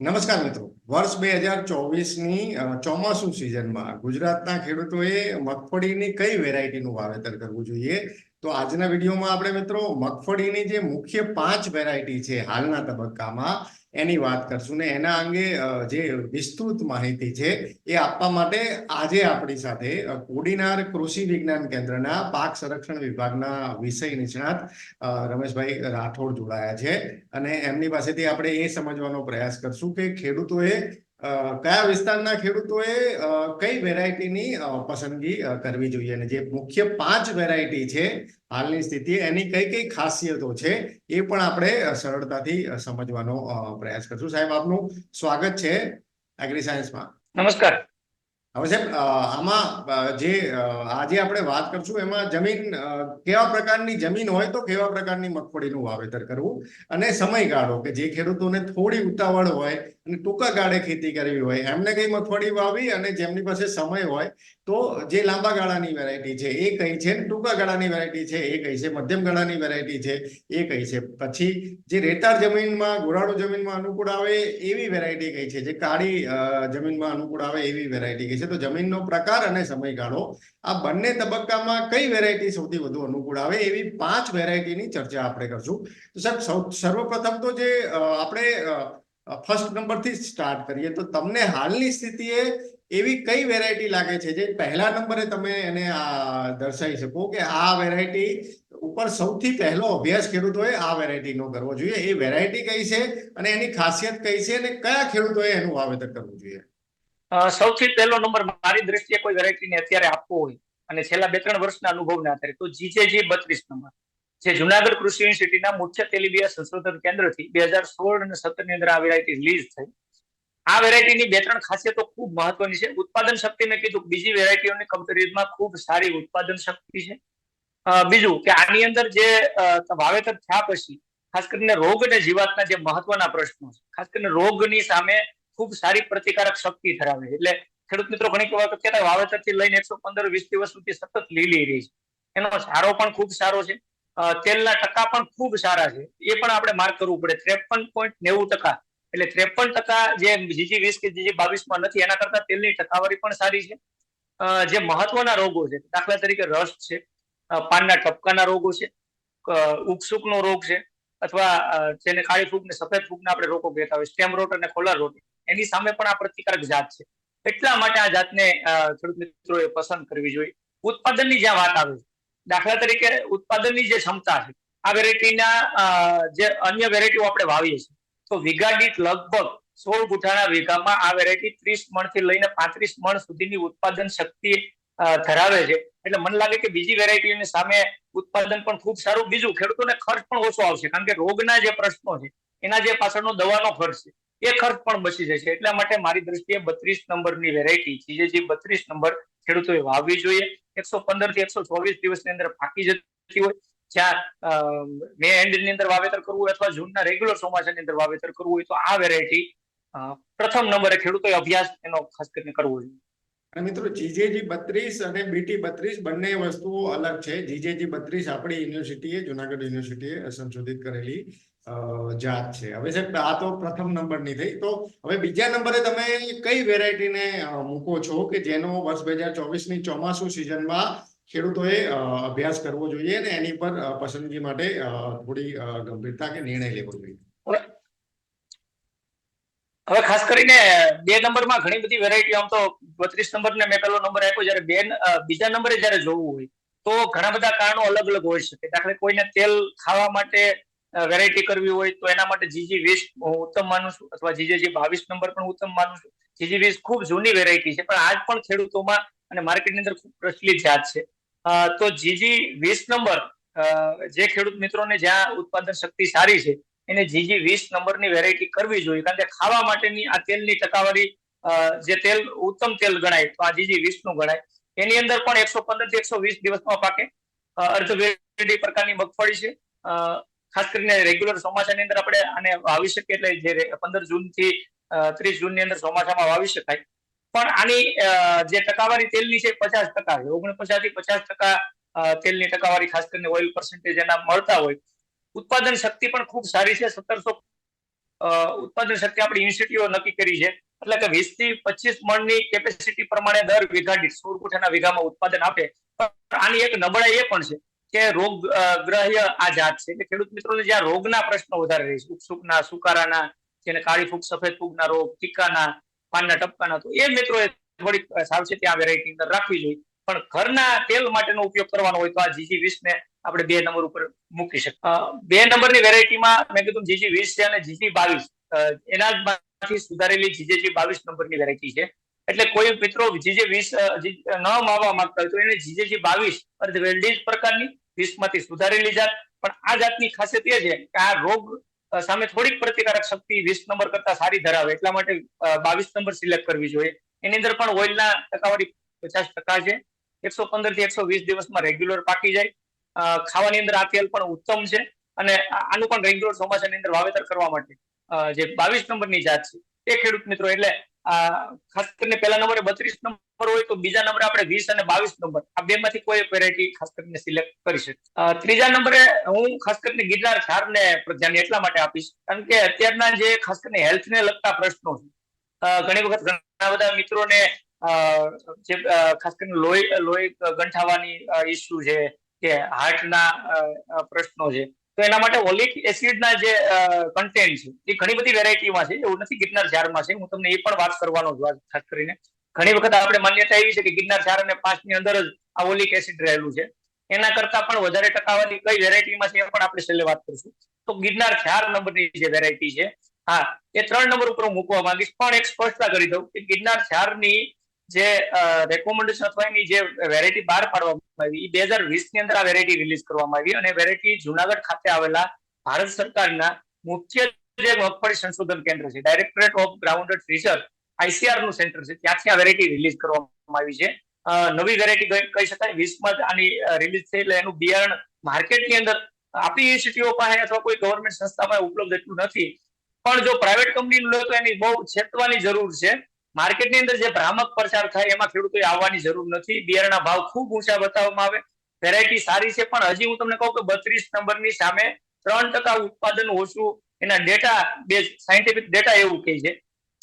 નમસ્કાર મિત્રો. વર્ષ બે હજાર ચોવીસની ચોમાસુ સિઝનમાં ગુજરાતના ખેડૂતોએ મગફળીની કઈ વેરાયટીનું વાવેતર કરવું જોઈએ? તો આજના વિડીયોમાં આપણે મિત્રો મગફળીની જે મુખ્ય પાંચ વેરાયટી છે હાલના તબક્કામાં એની વાત કરશું ને એના અંગે જે વિસ્તૃત માહિતી છે એ આપવા માટે આજે આપણી સાથે કોડીનાર કૃષિ વિજ્ઞાન કેન્દ્રના પાક સંરક્ષણ વિભાગના વિષય નિષ્ણાત રમેશભાઈ રાઠોડ જોડાયા છે. અને એમની પાસેથી આપણે એ સમજવાનો પ્રયાસ કરશું કે ખેડૂતોએ કયા વિસ્તારના ખેડૂતોએ કઈ વેરાયટીની પસંદગી કરવી જોઈએ અને જે મુખ્ય પાંચ વેરાયટી છે હાલની સ્થિતિ, એની કઈ કઈ ખાસિયતો છે એ પણ આપણે સરળતાથી સમજવાનો પ્રયાસ કરશું. સાહેબ, આપનું સ્વાગત છે એગ્રી સાયન્સમાં નમસ્કાર. હવે સાહેબ આમાં જે આજે આપણે વાત કરશું, એમાં જમીન કેવા પ્રકારની જમીન હોય તો કેવા પ્રકારની મગફળીનું વાવેતર કરવું અને સમયગાળો, કે જે ખેડૂતોને થોડી ઉતાવળ હોય અને ટૂંકા ગાળે ખેતી કરવી હોય, એમને કઈ મગફળી વાવી અને જેમની પાસે સમય હોય તો જે લાંબા ગાળાની વેરાયટી છે, એ કઈ છે ટૂંકા ગાળાની વેરાયટી છે, એ કઈ છે, મધ્યમ ગાળાની વેરાયટી છે, એ કઈ છે. પછી જે રેતાળ જમીનમાં, ગોરાળુ જમીનમાં અનુકૂળ આવે, એવી વેરાયટી કઈ છે. જે કાળી જમીનમાં અનુકૂળ આવે, એવી વેરાયટી કઈ છે. તો જમીનનો પ્રકાર અને સમયગાળો, આ બંને તબક્કામાં કઈ વેરાયટી સૌથી વધુ અનુકૂળ આવે, એવી પાંચ વેરાયટીની ચર્ચા આપણે કરશું. તો સાહેબ, સૌ- સર્વપ્રથમ તો જે આપણે ફર્સ્ટ નંબરથી સ્ટાર્ટ કરીએ. તો તમને હાલની સ્થિતિએ એવી કઈ વેરાયટી લાગે છે? જે પહેલા નંબરે તમે એને દર્શાવી શકો કે આ વેરાયટી ઉપર સૌથી પહેલો અભ્યાસ ખેડૂતોએ આ વેરાયટીનો કરવો જોઈએ. એ વેરાયટી કઈ છે અને એની ખાસિયત કઈ છે અને કયા ખેડૂતોએ એનું વાવેતર કરવું જોઈએ? સૌથી પહેલો નંબર મારી દ્રષ્ટિએ કોઈ વેરાયટીને અત્યારે આપવો હોય અને છેલ્લા બે ત્રણ વર્ષના અનુભવના આધારે, તો જીજેજી બત્રીસ નંબર જે જુનાગઢ કૃષિ યુનિવર્સિટીના મુખ્ય તેલીબિયા સંશોધન કેન્દ્રથી બે હજાર સોળ અને સત્તરની અંદર આ વેરાયટી રિલીઝ થઈ. આ વેરાયટીની બે ત્રણ ખાસિયતો ખૂબ મહત્વની છે. ઉત્પાદન શક્તિ મેં કીધું, બીજી વેરાયટીઓની કમ્પેરિઝમાં ખૂબ સારી ઉત્પાદન શક્તિ છે. બીજું કે આની અંદર જે વાવેતર થયા પછી, ખાસ કરીને રોગ અને જીવાતના જે મહત્વના પ્રશ્નો છે, ખાસ કરીને રોગની સામે ખૂબ સારી પ્રતિકારક શક્તિ ધરાવે છે. એટલે ખેડૂત મિત્રો ઘણી વખત કહેતા વાવેતરથી લઈને એકસો પંદર વીસ દિવસ સુધી સતત લીલી રહી છે. એનો સારો પણ ખૂબ સારો છે. તેલના ટકા પણ ખૂબ સારા છે. એ પણ આપણે માર્ક કરવું પડે. ત્રેપન પોઈન્ટ નેવું ટકા એટલે ત્રેપન ટકા જે જીજી વીસ કે જીજી બાવીસમાં નથી, એના કરતા તેલની ટકાવારી પણ સારી છે. જે મહત્વના રોગો છે, દાખલા તરીકે રસ છે પાનના ટપકાના રોગો છે ઉકસુકનો રોગ છે, અથવા જેને કાળી ફૂગ ને સફેદ ફૂગના આપણે રોગો કહેતા હોય, સ્ટેમ રોટ અને કોલર રોટ, એની સામે પણ આ પ્રતિકારક જાત છે. એટલા માટે આ જાતને ખેડૂત મિત્રોએ પસંદ કરવી જોઈએ. ઉત્પાદનની જ્યાં વાત આવે છે, દાખલા તરીકે ઉત્પાદનની જે ક્ષમતા છે, આ વેરાયટીના જે અન્ય વેરાયટીઓ આપણે વાવીએ છીએ તો વીઘા લગભગ સોળ ગુઠાના વીઘામાં આ વેરાયટી ત્રીસ મણથી લઈને પાંત્રીસ મણ સુધીની ઉત્પાદન શક્તિ ધરાવે છે. એટલે મને લાગે કે બીજી વેરાયટીની સામે ઉત્પાદન પણ ખૂબ સારું. બીજું, ખેડૂતોને ખર્ચ પણ ઓછો આવશે, કારણ કે રોગના જે પ્રશ્નો છે, એના જે પાછળનો દવાનો ખર્ચ છે, એ ખર્ચ પણ બચી જશે એટલા માટે મારી દ્રષ્ટિએ બત્રીસ નંબરની વેરાયટી છે. જે બત્રીસ નંબર ખેડૂતોએ વાવવી જોઈએ. એકસો પંદરથી એકસો ચોવીસ દિવસની અંદર પાકી જતી હોય. જ્યાં મે એન્ડની અંદર વાવેતર કરવું હોય અથવા જૂનના રેગ્યુલર ચોમાસાની અંદર વાવેતર કરવું હોય તો આ વેરાયટી પ્રથમ નંબરે ખેડૂતોએ અભ્યાસ એનો ખાસ કરીને કરવો જોઈએ. અને મિત્રો જીજેજી બત્રીસ અને બીટી બત્રીસ બંને વસ્તુઓ અલગ છે. જીજેજી બત્રીસ આપણી યુનિવર્સિટીએ, જુનાગઢ યુનિવર્સિટીએ સંશોધિત કરેલી જાત છે. હવે સાહેબ, આ તો પ્રથમ નંબરની થઈ. તો હવે બીજા નંબરે તમે કઈ વેરાયટીને ને મૂકો છો કે જેનો વર્ષ બે હજાર ચોવીસની ચોમાસુ સિઝનમાં ખેડૂતોએ અભ્યાસ કરવો જોઈએ અને એની પર પસંદગી માટે થોડી ગંભીરતા કે નિર્ણય લેવો જોઈએ? હવે ખાસ કરીને બે નંબરમાં ઘણી બધી વેરાયટી આમ તો બત્રીસ નંબર ને મેં પેલો નંબર આપ્યો, જયારે બે બીજા નંબરે જયારે જોવું હોય, તો ઘણા બધા કારણો અલગ અલગ હોઈ શકે. દાખલે કોઈને તેલ ખાવા માટે વેરાયટી કરવી હોય, તો એના માટે જીજી વીસ હું ઉત્તમ માનું છું, અથવા જીજે બાવીસ નંબર પણ ઉત્તમ માનું છું. જીજી વીસ ખૂબ જૂની વેરાયટી છે, પણ આજ પણ ખેડૂતોમાં અને માર્કેટની અંદર ખૂબ પ્રચલિત જાત છે. તો જીજી વીસ નંબર જે ખેડૂત મિત્રોને જ્યાં ઉત્પાદન શક્તિ સારી છે, એને જીજી વીસ નંબરની વેરાયટી કરવી જોઈએ. કારણ કે ખાવા માટેની આ તેલની ટકાવારી જે તેલ, ઉત્તમ તેલ ગણાય, તો આ જીજી વીસનું ગણાય. એની અંદર પણ એકસો પંદરથી એકસો વીસ દિવસમાં પાકે. અર્ધ પ્રકારની મગફળી છે. ખાસ કરીને રેગ્યુલર ચોમાસાની અંદર આપણે આને વાવી શકીએ, એટલે જે પંદર જૂનથી ત્રીસ જૂનની અંદર ચોમાસામાં વાવી શકાય. પણ આની જે ટકાવારી તેલની છે પચાસ ટકા છે. ઓગણપચાસથી પચાસ ટકા તેલની ટકાવારી ખાસ કરીને ઓઇલ પર્સન્ટેજ એના મળતા હોય. ઉત્પાદન શક્તિ પણ ખૂબ સારી છે. સત્તરસો ઉત્પાદન શક્તિ આપણી યુનિવર્સિટીઓ નક્કી કરી છે. એટલે કે વીસથી પચીસ મણની કેપેસિટી પ્રમાણે દર વીઘા દીઠ, સોળ કોઠાના વીઘામાં ઉત્પાદન આપે. આની એક નબળાઈ એ પણ છે કે રોગ ગ્રહ્ય આ જાત છે. એટલે ખેડૂત મિત્રોને જ્યાં રોગના પ્રશ્નો વધારે રહે છે ઉપસુકના સુકારાના, જેને કાળી ફૂગ, સફેદ ફૂગના રોગ, ટીકાના પાનના ટપકાના તો એ મિત્રોએ થોડીક સાવચેતી આ વેરાયટી અંદર રાખવી જોઈએ. પણ ઘરના તેલ માટેનો ઉપયોગ કરવાનો હોય તો આ જીજી વીસ ને આપણે બે નંબર ઉપર મૂકી શકીએ. બે નંબરની વેરાયટીમાં મેં કીધું જીજી વીસ છે અને જીજી બાવીસ. એના માંથી સુધારેલી જીજેજી બાવીસ નંબરની વેરાયટી છે. એટલે કોઈ મિત્રો જીજે વીસ ન માવવા માંગતા હોય તો એને જીજેજી બાવીસ અર્ધ વેલ્ડીજ પ્રકારની વીસમાંથી સુધારેલી જાત. પણ આ જાતની ખાસિયત એ છે કે આ રોગ સામે થોડીક પ્રતિકારક શક્તિ વીસ નંબર કરતા સારી ધરાવે, એટલા માટે બાવીસ નંબર સિલેક્ટ કરવી જોઈએ. એની અંદર પણ ઓઇલના ટકાવારી પચાસ ટકા છે. એકસો પંદરથી એકસો વીસ દિવસમાં રેગ્યુલર પાકી જાય. ખાવાની અંદર આ તેલ પણ ઉત્તમ છે. અને આનું પણ રેગ્યુલર ચોમાસાની અંદર વાવેતર કરવા માટે જે બાવીસ નંબરની જાત છે, એ ખેડૂત મિત્રો, એટલે ખાસ કરીને પહેલા નંબરે બત્રીસ નંબર હોય તો બીજા નંબરે આપણે વીસ અને બાવીસ નંબર. આ બે માંથી કોઈ વેરાયટી ખાસ કરીને સિલેક્ટ કરી શકે ત્રીજા નંબરે હું ખાસ કરીને ગિરનાર ને પ્રધાન એટલા માટે આપીશ. કારણ કે અત્યારના જે ખાસ કરીને હેલ્થને લગતા પ્રશ્નો છે ઘણી વખત ઘણા બધા મિત્રોને જે ખાસ કરીને લોહી લોહી ગંઠાવાની ઇસ્યુ છે કે હાર્ટના પ્રશ્નો છે. તો એના માટે ઓલિક એસિડના જે કન્ટેન્ટ છે, એ ઘણી બધી વેરાયટીમાં છે. એવું નથી ગિરનાર ઝાડમાં છે. હું તમને એ પણ વાત કરવાનો છું ખાસ કરીને. ઘણી વખત આપણે માન્યતા એવી છે કે ગિરનાર ઝાડ અને પાંચની અંદર જ આ ઓલિક એસિડ રહેલું છે. એના કરતા પણ વધારે ટકાવારી કઈ વેરાયટીમાં છે એ પણ આપણે છેલ્લે વાત કરીશું. તો ગિરનાર ચાર નંબરની જે વેરાયટી છે, હા, એ ત્રણ નંબર ઉપર હું મૂકવા માંગીશ. પણ એક સ્પષ્ટતા કરી દઉં કે ગિરનાર ચારની જે રેકોમેન્ડેશન અથવા એની જે વેરાયટી બહાર પાડવામાં આવી બે હજારની અંદર આ વેરાયટી રિલીઝ કરવામાં આવી અને વેરાયટી જુનાગઢ ખાતે આવેલા ભારત સરકારના મુખ્ય જે મગફળી સંશોધન કેન્દ્ર છે ડાયરેક્ટરેટ ઓફ ગ્રાઉન્ડેડ રિસર્ચ આઈસીઆરનું સેન્ટર છે, ત્યાંથી આ વેરાયટી રિલીઝ કરવામાં આવી છે. નવી વેરાયટી કહી શકાય, વીસમાં આની રિલીઝ થઈ એટલે એનું બિયારણ માર્કેટની અંદર આપણી યુનિવર્સિટીઓ પાસે અથવા કોઈ ગવર્મેન્ટ સંસ્થામાં ઉપલબ્ધ એટલું નથી. પણ જો પ્રાઇવેટ કંપની લો તો એની બહુ છેતવાની જરૂર છે. માર્કેટની અંદર જે ભ્રામક પ્રચાર થાય એમાં ખેડૂતોએ આવવાની જરૂર નથી. બિયારણના ભાવ ખૂબ ઊંચા બતાવવામાં આવે. વેરાયટી સારી છે, પણ હજી હું તમને કહું કે બત્રીસ નંબરની સામે ત્રણ ટકા ઉત્પાદન ઓછું, એના ડેટા બે સાયન્ટિફિક ડેટા એવું કહે છે.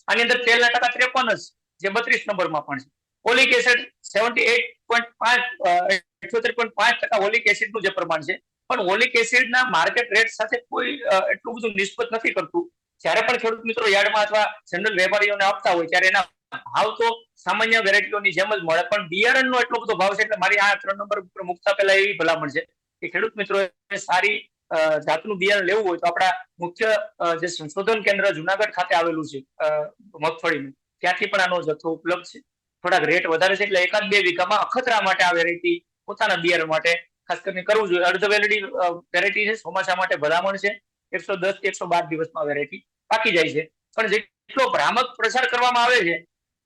આની અંદર તેલના ટકા ત્રેપન જ જે બત્રીસ નંબરમાં પણ છે. Oleic acid seventy eight point પાંચ અઠ્યોતેર પોઈન્ટ પાંચ ટકા ઓલિક એસિડનું જે પ્રમાણ છે. પણ ઓલિક એસિડના માર્કેટ રેટ સાથે કોઈ એટલું બધું નિસ્બત નથી કરતું. જ્યારે પણ ખેડૂત મિત્રો યાર્ડમાં અથવા જનરલ વેપારીઓને આપતા હોય ત્યારે એના ભાવ તો સામાન્ય વેરાયટીઓની જેમ જ મળે, પણ બિયારણનો એટલો બધો ભાવ છે એટલે મારી આ ત્રણ નંબર ઉપર મુકતા પહેલા એવી ભલામણ છે કે ખેડૂત મિત્રો સારી જાતનું બિયારણ લેવું હોય તો આપણા મુખ્ય જે સંશોધન કેન્દ્ર જુનાગઢ ખાતે આવેલું છે મગફળીનું, ત્યાંથી પણ આનો જથ્થો ઉપલબ્ધ છે. થોડાક રેટ વધારે છે એટલે એકાદ બે વીઘામાં અખતરા માટે આ વેરાયટી પોતાના બિયારણ માટે ખાસ કરીને કરવું જોઈએ. અર્ધ વેલડી વેરાયટી છે, ચોમાસા માટે ભલામણ છે. એકસો દસથી એકસો બાર દિવસમાં વેરાયટી પાકી જાય છે. પણ જેટલો ભ્રામક પ્રચાર કરવામાં આવે છે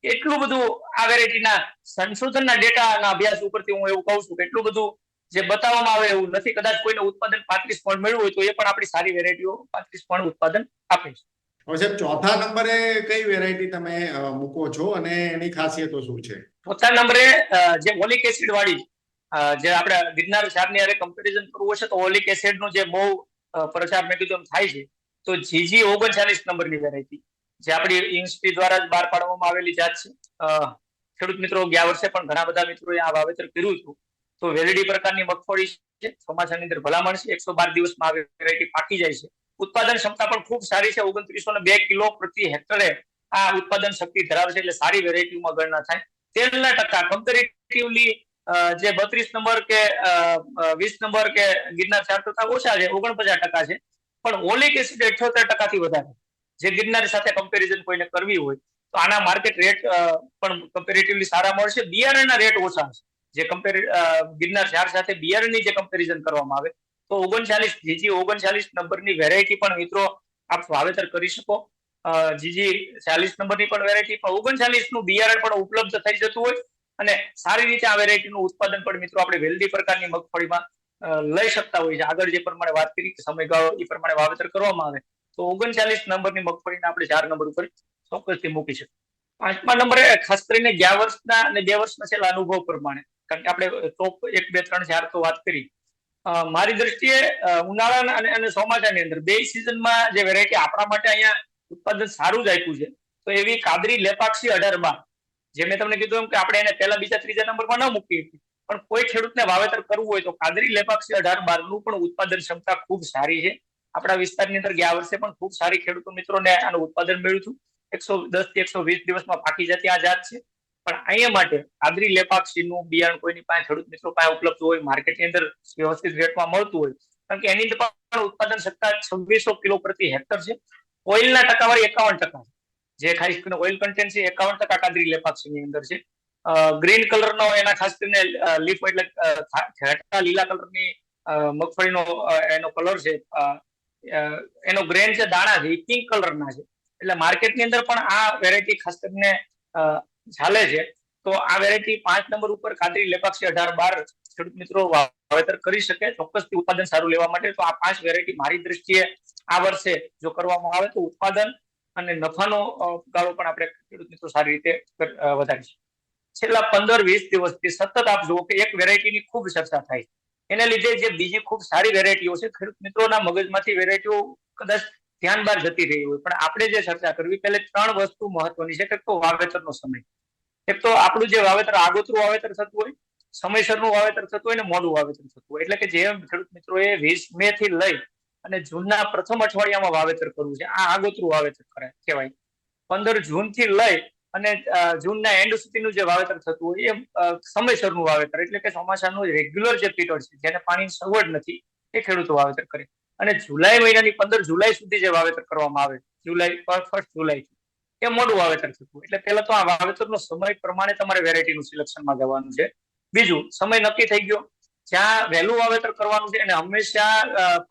એટલું બધું આ વેરાયટીના સંશોધનના ડેટાના અભ્યાસ ઉપરથી હું એવું કહું છું કે એટલું બધું જે બતાવવામાં આવે એવું નથી. કદાચ કોઈને ઉત્પાદન પાંત્રીસ પોઈન્ટ મેળવું હોય તો એ પણ આપણી સારી વેરાયટીઓ પાંત્રીસ પોઈન્ટ ઉત્પાદન આપે છે. હવે સાહેબ ચોથા નંબરે કઈ વેરાયટી તમે મૂકો છો અને એની ખાસિયતો શું છે? ચોથા નંબરે જે ઓલિક એસિડ વાળી જે આપણે ગિરનાર ક્ષારની હારે કમ્પેરિઝન કરવું હશે તો ઓલિક એસિડનું જે બહુ અ, પ્રચાર મેં થાય છે. તો જીજી ઓગણચાલીસ નંબરની વેરાયટી જે આપણી યુનિવર્સિટી દ્વારા જ બહાર પાડવામાં આવેલી જાત છે. ખેડૂત મિત્રો ગયા વર્ષે પણ ઘણા બધા મિત્રોએ આ વાવેતર કર્યું હતું. તો વેલડી પ્રકારની મગફળી છે ચોમાસાની અંદર ભલામણ છે એકસો બાર દિવસમાં આ વેરાયટી પાકી જાય છે. ઉત્પાદન ક્ષમતા પણ ખૂબ સારી છે ઓગણત્રીસો બે કિલો પ્રતિ હેક્ટરે આ ઉત્પાદન શક્તિ ધરાવે છે એટલે સારી વેરાયટીમાં ગણના થાય. તેલના ટકા કમ્પેરેટિવલી જે બત્રીસ નંબર કે વીસ નંબર કે ગિરનાર ચાર કરતા ઓછા છે, ઓગણપચાસ ટકા છે. પણ ઓલિક એસિડ અઠ્યોતેર ટકાથી વધારે. જે ગિરનાર સાથે કમ્પેરિઝન કોઈને કરવી હોય, તો આના માર્કેટ રેટ પણ કમ્પેરેટિવલી સારા મળશે. બિયારણના રેટ ઓછા છે જે કમ્પેર ગિરનાર ચાર સાથે બિયારણની જે કમ્પેરિઝન કરવામાં આવે, તો ઓગણચાલીસ, જીજી ઓગણચાલીસ નંબરની વેરાયટી પણ મિત્રો આપ વાવેતર કરી શકો. જીજી ચાલીસ નંબરની પણ વેરાયટી પણ ઓગણચાલીસનું બિયારણ પણ ઉપલબ્ધ થઈ જતું હોય. અને સારી રીતે આ વેરાયટીનું ઉત્પાદન પણ મિત્રો આપણે વેલ્ડી પ્રકારની મગફળીમાં લઈ શકતા હોય છે આગળ જે પ્રમાણે વાત કરી કે સમયગાળો એ પ્રમાણે વાવેતર કરવામાં આવે, તો ઓગણચાલીસ નંબરની મગફળીને આપણે ચાર નંબર ઉપર ચોક્કસથી મૂકી શકીએ. પાંચમા નંબરે ખાસ કરીને ગયા વર્ષના અને બે વર્ષના છેલ્લા અનુભવ પ્રમાણે, કારણ કે આપણે ટોપ એક, બે, ત્રણ, ચાર તો વાત કરી. મારી દ્રષ્ટિએ ઉનાળા અને અને ચોમાસાની અંદર બે સિઝનમાં જે વેરાયટી આપણા માટે અહીંયા ઉત્પાદન સારું જ આપ્યું છે, તો એવી કાદરી લેપાક્ષી અઢાર બાર જે મેં તમને કીધું એમ કે આપણે એને પહેલા, બીજા, ત્રીજા નંબરમાં ન મૂકીએ પણ કોઈ ખેડૂતને વાવેતર કરવું હોય તો કાદરી લેપાક્ષી અઢાર બારનું પણ ઉત્પાદન ક્ષમતા ખૂબ સારી છે. આપણા વિસ્તારની અંદર ગયા વર્ષે પણ ખૂબ સારી ખેડૂતો મિત્રોને આનું ઉત્પાદન મળ્યું હતું. એકસો દસથી એકસો વીસ દિવસમાં પાકી જતી આ જાત છે. પણ અહીંયા માટે કાદરી લેપાક્ષીનું બિયારણ કોઈની પાસે ખેડૂત મિત્રો પાસે ઉપલબ્ધ હોય, માર્કેટની અંદર વ્યવસ્થિત રેટમાં મળતું હોય, કારણ કે એની અંદર ઉત્પાદન ક્ષમતા છવ્વીસો કિલો પ્રતિ હેક્ટર છે. ઓઇલના ટકાવારી એકાવન ટકા છે. જે ખાસ કરીને ઓઇલ કન્ટેન્ટ છે એકાવન ટકા કાદરી લેપાક્ષીની અંદર છે. ગ્રીન કલરનો એના ખાસ કરીને લીફ એટલે ઘેટા લીલા કલરની મગફળીનો એનો કલર છે. એનો ગ્રેન છે દાણા છે એ પિંક કલરના છે. એટલે માર્કેટની અંદર પણ આ વેરાયટી ખાસ કરીને ચાલે છે. તો આ વેરાયટી પાંચ નંબર ઉપર કાદરી લેપાક્ષી અઢાર બાર ખેડૂત મિત્રો વાવેતર કરી શકે, ચોક્કસથી ઉત્પાદન સારું લેવા માટે. તો આ પાંચ વેરાયટી મારી દ્રષ્ટિએ આ વર્ષે જો કરવામાં આવે તો ઉત્પાદન અને નફાનો ગાળો પણ આપણે ખેડૂત મિત્રો સારી રીતે વધારીશું. છેલ્લા પંદર વીસ દિવસથી સતત આપ જુઓ કે એક વેરાયટીની ખૂબ ચર્ચા થાય એને લીધે જે બીજી ખૂબ સારી વેરાયટીઓ છે, ખેડૂત મિત્રોના મગજમાંથી વેરાયટીઓ કદાચ ધ્યાન બહાર જતી રહી હોય. પણ આપણે જે ચર્ચા કરવી, પહેલે ત્રણ વસ્તુ મહત્વની છે, એક તો વાવેતરનો સમય. એક તો આપણું જે વાવેતર, આગોતરું વાવેતર થતું હોય, સમયસરનું વાવેતર થતું હોય ને મોડું વાવેતર થતું હોય. એટલે કે જે ખેડૂત મિત્રોએ વીસ મે થી લઈ અને જૂનના પ્રથમ અઠવાડિયામાં વાવેતર કરવું છે. આ આગોતરું વાવેતર કરે, કહેવાય. પંદર જૂનથી લઈ અને જૂનના એન્ડ સુધીનું જે વાવેતર થતું હોય એ સમયસરનું વાવેતર, એટલે કે ચોમાસાનું રેગ્યુલર જે પીરિયડ છે, જેને પાણીની સગવડ નથી, એ ખેડૂતો વાવેતર કરે. અને જુલાઈ મહિનાની પંદર જુલાઈ સુધી જે વાવેતર કરવામાં આવે, જુલાઈ ફર્સ્ટ જુલાઈ એ મોડું વાવેતર થતું એટલે પહેલા તો આ વાવેતરનો સમય પ્રમાણે તમારે વેરાયટીનું સિલેક્શનમાં જવાનું છે. બીજું, સમય નક્કી થઈ ગયો. જ્યાં વહેલું વાવેતર કરવાનું છે અને હંમેશા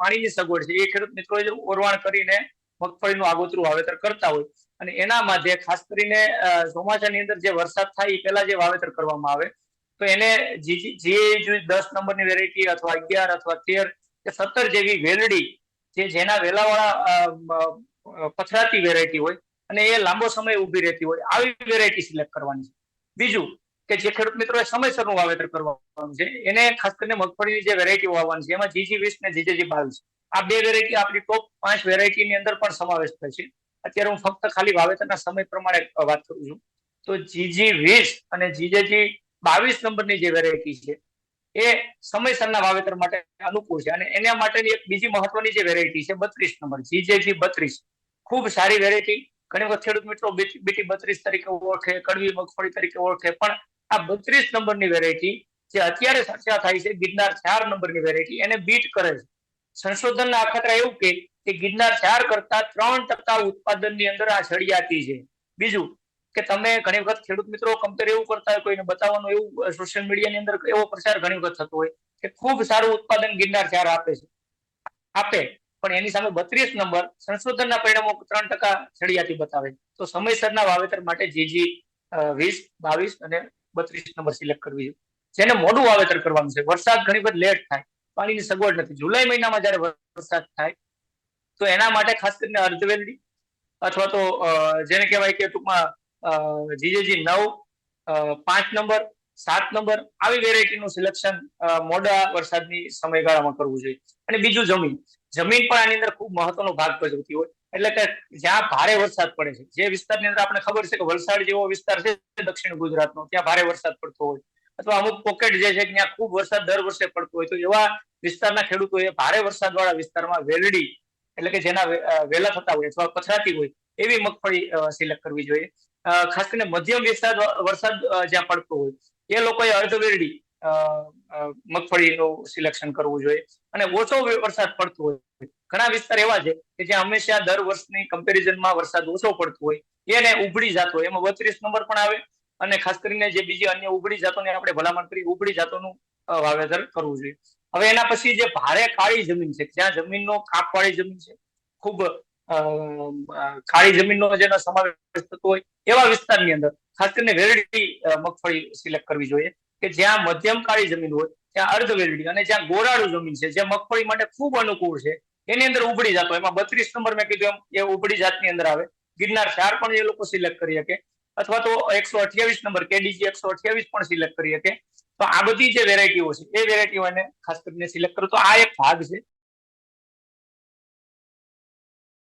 પાણીની સગવડ છે. એ ખેડૂત મિત્રો ઓરવાણ કરીને મગફળીનું આગોતરું વાવેતર કરતા હોય. અને એના માધ્યે ખાસ કરીને ચોમાસાની અંદર જે વરસાદ થાય, એ પહેલા જે વાવેતર કરવામાં આવે, તો એને જે દસ નંબરની વેરાયટી અથવા અગિયાર અથવા તેર કે સત્તર જેવી વેલડી જે જેના વેલાવાળા પથરાતી વેરાયટી હોય અને એ લાંબો સમય ઊભી રહેતી હોય, આવી વેરાયટી સિલેક્ટ કરવાની છે. બીજું કે જે ખેડૂત મિત્રોએ સમયસરનું વાવેતર કરવાનું છે, એને ખાસ કરીને મગફળીની જે વેરાયટીઓ આવવાની છે, એમાં જીજી વીસ ને જીજેજી બાવીસ આ બે વેરાયટી આપણી ટોપ પાંચ વેરાયટીની અંદર પણ સમાવેશ થાય છે. અત્યારે હું ફક્ત ખાલી વાવેતરના સમય પ્રમાણે વાત કરું છું. તો જીજી વીસ અને જીજેજી બાવીસ નંબરની જે વેરાયટી છે, એ સમયસરના વાવેતર માટે અનુકૂળ છે અને એના માટેની એક બીજી મહત્વની જે વેરાયટી છે, બત્રીસ નંબર. જીજેજી બત્રીસ. ખૂબ સારી વેરાયટી ઘણી વખત ખેડૂત મિત્રો બીટી બત્રીસ તરીકે ઓળખે, કડવી મગફળી તરીકે ઓળખે, પણ આ બત્રીસ નંબરની વેરાયટી જે અત્યારે ચર્ચા થાય છે, ગિરનાર ચાર નંબરની વેરાયટી એને બીટ કરે છે. સંશોધનના અખતરા એવું કે ગિરનાર ચાર કરતા ત્રણ ટકા ઉત્પાદનની અંદર આ સળિયાતી છે. બીજું કે તમે ઘણી વખત ખેડૂત મિત્રો કમ્પેર એવું કરતા હોય, કોઈને બતાવવાનું એવું સોશિયલ મીડિયાની અંદર એવો પ્રચાર ઘણી વખત થતો હોય કે ખૂબ સારું ઉત્પાદન ગિરનાર ચાર આપે છે. આપે, પણ એની સામે બત્રીસ નંબર સંશોધનના પરિણામો ત્રણ ટકા સળિયાતી બતાવે તો સમયસરના વાવેતર માટે જીજી વીસ, બાવીસ અને બત્રીસ નંબર સિલેક્ટ કરવી છે. જેને મોડું વાવેતર કરવાનું છે. વરસાદ ઘણી વખત લેટ થાય. પાણીની સગવડ નથી. જુલાઈ મહિનામાં જયારે વરસાદ થાય, તો એના માટે ખાસ કરીને અર્ધવેલડી અથવા તો જેને કહેવાય કે ટૂંકમાં જીજેજી નવ પાંચ નંબર, સાત નંબર, આવી વેરાયટીનું સિલેક્શન મોડા વરસાદની સમયગાળામાં કરવું જોઈએ. અને બીજું જમીન. જમીન પણ આની અંદર ખૂબ મહત્વનો ભાગ ભજવતી હોય. એટલે કે જ્યાં ભારે વરસાદ પડે છે, જે વિસ્તારની અંદર આપણે ખબર છે કે વલસાડ જેવો વિસ્તાર છે દક્ષિણ ગુજરાતનો, ત્યાં ભારે વરસાદ પડતો હોય. અથવા અમુક પોકેટ જે છે ત્યાં ખૂબ વરસાદ દર વર્ષે પડતો હોય, તો એવા વિસ્તારના ખેડૂતોએ ભારે વરસાદ વાળા વિસ્તારમાં વેલડી, એટલે કે જેના વેલા થતા હોય અથવા પથરાતી હોય, એવી મગફળી સિલેક્ટ કરવી જોઈએ. ખાસ કરીને મધ્યમ વિસ્તાર વરસાદ જ્યાં પડતો હોય, એ લોકોએ અર્ધવેરડી મગફળીનું સિલેક્શન કરવું જોઈએ. અને ઓછો વરસાદ પડતો હોય ઘણા વિસ્તાર એવા છે કે જ્યાં હંમેશા દર વર્ષની કમ્પેરિઝનમાં વરસાદ ઓછો પડતો હોય એને ઉભડી જાતો હોય. એમાં બત્રીસ નંબર પણ આવે અને ખાસ કરીને જે બીજી અન્ય ઉભડી જાતોને આપણે ભલામણ કરી ઉભડી જાતોનું વાવેતર કરવું જોઈએ. હવે એના પછી જે ભારે કાળી જમીન છે, જ્યાં જમીનનો કાપવાળી જમીન છે, ખૂબ કાળી જમીનનો જેનો સમાવેશ થતો હોય એવા વિસ્તારની અંદર ખાસ કરીને વેરડી મગફળી સિલેક્ટ કરવી જોઈએ કે જ્યાં મધ્યમ કાળી જમીન હોય, ત્યાં અર્ધ વેરડી અને જ્યાં ગોરાળુ જમીન છે, જે મગફળી માટે ખૂબ અનુકૂળ છે એની અંદર ઉભડી જાતો. એમાં બત્રીસ નંબર મેં કીધું એમ, એ ઉભડી જાતની અંદર આવે. ગિરનાર ચાર પણ એ લોકો સિલેક્ટ કરી શકે. અથવા તો એકસો અઠ્યાવીસ નંબર, કેડીજી એકસો અઠ્યાવીસ પણ સિલેક્ટ કરી શકે. તો આ બધી જે વેરાયટીઓ છે, એ વેરાયટીઓને ખાસ કરીને સિલેક્ટ કરો. તો આ એક ભાગ છે.